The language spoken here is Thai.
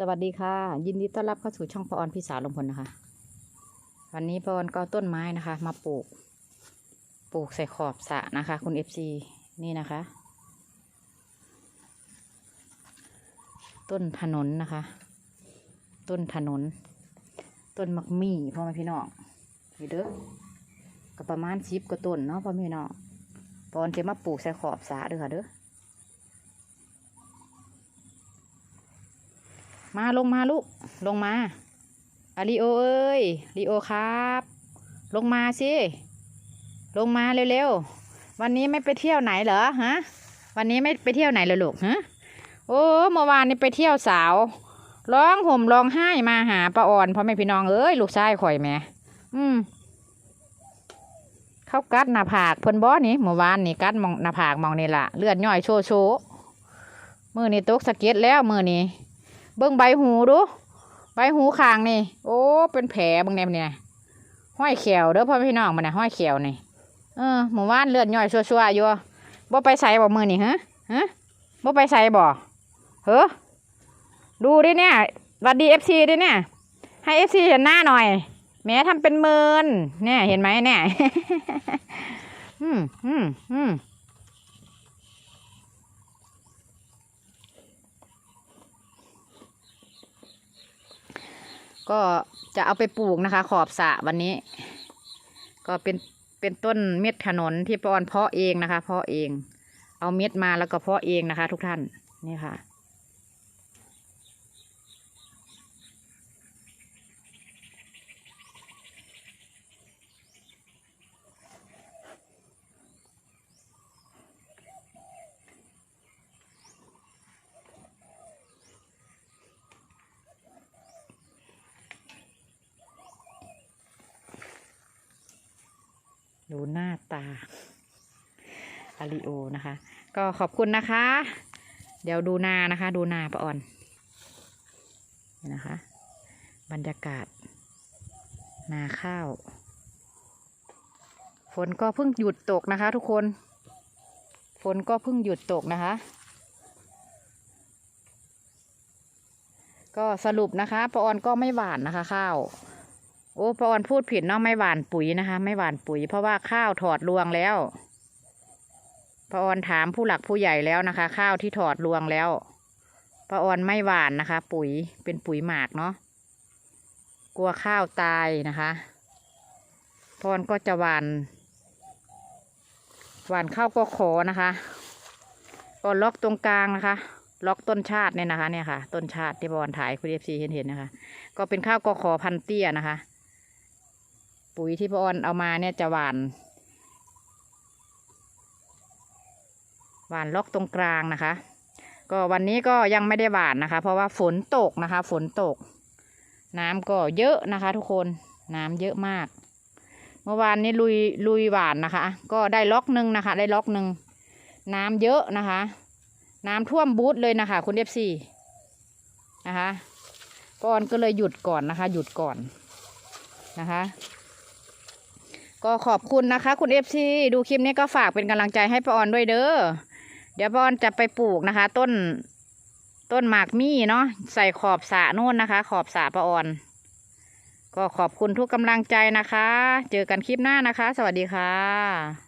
สวัสดีค่ะ ยินดีต้อนรับเข้าสู่ช่องพออนพี่สาวลมพลนะคะ วันนี้พออนก็เอต้นไม้นะคะ มาปลูก ปลูกใส่ขอบสระนะคะ คุณเอฟซีนี่นะคะ ต้นถนนนะคะ ต้นถนน ต้นมักมี่พ่อแม่พี่น้องนี่เด้อก็ประมาณสิบกว่าต้นเนาะพ่อแม่พี่น้องพอออนจะมาปลูกใส่ขอบสระเด้อค่ะเด้อ มาลงมาลูก ลงมาอาริโอเอ้ยลีโอครับ ลงมาสิ ลงมาเร็วๆ วันนี้ไม่ไปเที่ยวไหนเหรอฮะ วันนี้ไม่ไปเที่ยวไหนเลยลูกฮะ โอ้เมื่อวานนี้ไปเที่ยวสาว ร้องห่มร้องไห้มาหาป้าอ่อนพ่อแม่พี่น้องเอ้ยลูกชายข่อยแม่อืมเข้ากัดหน้าผากเพิ่นบ่นี่เมื่อวานนี่กัดมองหน้าผากมองนี่ล่ะเลือดย่อยโชว์โชว์มือนี่ตกสะเก็ดแล้วมือนี่ เบิ้งใบหูดูใบหูคางนี่ โอ้ เป็นแผลบิ้งแนมเนี่ยห้อยเขียวเด้อพ่อพี่น้องมันนะห้อยเขียวนี่เออหมู่บ้านเลือดย่อยชัวๆอยู่บ่ไปใส่บ่มือนี่ฮะฮะบ่ไปใส่บ่เฮ้อดูดิเนี่ยวัดดีเอฟซีดิเนี่ย ให้เอฟซีเห็นหน้าหน่อย แม้ทำเป็นเมินเนี่ยเห็นไหมเนี่ยอืมอืมอืม ก็จะเอาไปปลูกนะคะ ขอบสะวันนี้ ก็เป็นเป็นต้นเม็ดขนนที่ปอนเพาะเองนะคะ เพาะเอง เอาเม็ดมาแล้วก็เพาะเองนะคะ ทุกท่านนี่ค่ะ ดูหน้าตาอาริโอนะคะ ก็ขอบคุณนะคะ เดี๋ยวดูนานะคะ ดูนาปะอ่อนนะคะ บรรยากาศ นาข้าว ฝนก็เพิ่งหยุดตกนะคะ ทุกคน ฝนก็เพิ่งหยุดตกนะคะ ก็สรุปนะคะปะออนก็ไม่หวานนะคะ ข้าว โอ้ปอนพูดผิดเนาะไม่หวานปุ๋ยนะคะ ไม่หวานปุ๋ย เพราะว่าข้าวถอดรวงแล้วปออนถามผู้หลักผู้ใหญ่แล้วนะคะ ข้าวที่ถอดรวงแล้วปออนไม่หวานนะคะ ปุ๋ยเป็นปุ๋ยหมากเนาะกลัวข้าวตายนะคะปอนก็จะหวานหวานข้าวก็ขอนะคะก็ล็อกตรงกลางนะคะ ล็อกต้นชาติเนี่ยนะคะ เนี่ยค่ะ ต้นชาติที่ปอนถ่ายคุณเอฟซีเห็นเห็นนะคะ ก็เป็นข้าวกอขอพันเตี้ยนะคะ ปุ๋ยที่พ่อออนเอามาเนี่ยจะหวาน หวานล็อกตรงกลางนะคะ ก็วันนี้ก็ยังไม่ได้หวานนะคะ เพราะว่าฝนตกนะคะ ฝนตก น้ำก็เยอะนะคะ ทุกคนน้ำเยอะมาก เมื่อวานนี้ลุยลุยหวานนะคะ ก็ได้ล็อกหนึ่งนะคะ ได้ล็อกหนึ่งน้ำเยอะนะคะ น้ำท่วมบูธเลยนะคะ คุณเอฟซีนะคะปอนก็เลยหยุดก่อนนะคะ หยุดก่อนนะคะ ก็ขอบคุณนะคะ คุณเอฟซีดูคลิปนี้ก็ฝากเป็นกำลังใจให้ปออนด้วยเด้อเดี๋ยวปออนจะไปปลูกนะคะ ต้นต้นหมากมี่เนาะใส่ขอบสระนู่นนะคะ ขอบสระปออน ก็ขอบคุณทุกกำลังใจนะคะ เจอกันคลิปหน้านะคะ สวัสดีค่ะ